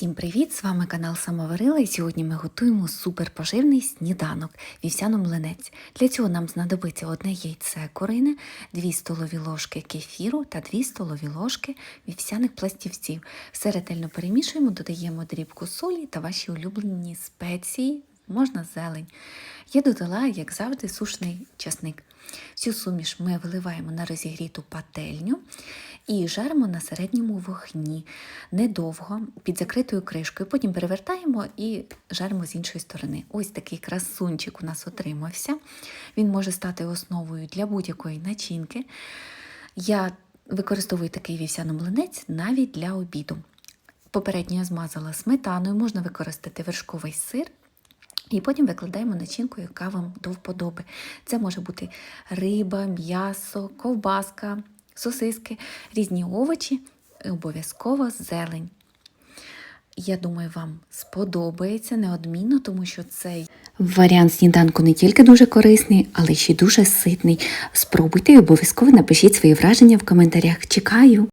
Всім привіт! З вами канал Самоварила і сьогодні ми готуємо суперпоживний сніданок вівсяно млинець. Для цього нам знадобиться одне яйце курине, 2 столові ложки кефіру та 2 столові ложки вівсяних пластівців. Все ретельно перемішуємо, додаємо дрібку солі та ваші улюблені спеції, можна зелень. Я додала, як завжди, сушний часник. Всю суміш ми виливаємо на розігріту пательню і жаримо на середньому вогні недовго під закритою кришкою. Потім перевертаємо і жаримо з іншої сторони. Ось такий красунчик у нас отримався. Він може стати основою для будь-якої начинки. Я використовую такий вівсяний млинець навіть для обіду. Попередньо я змазала сметаною, можна використати вершковий сир. І потім викладаємо начинку, яка вам до вподоби. Це може бути риба, м'ясо, ковбаска, сосиски, різні овочі, обов'язково зелень. Я думаю, вам сподобається неодмінно, тому що цей варіант сніданку не тільки дуже корисний, але ще й дуже ситний. Спробуйте і обов'язково напишіть свої враження в коментарях. Чекаю!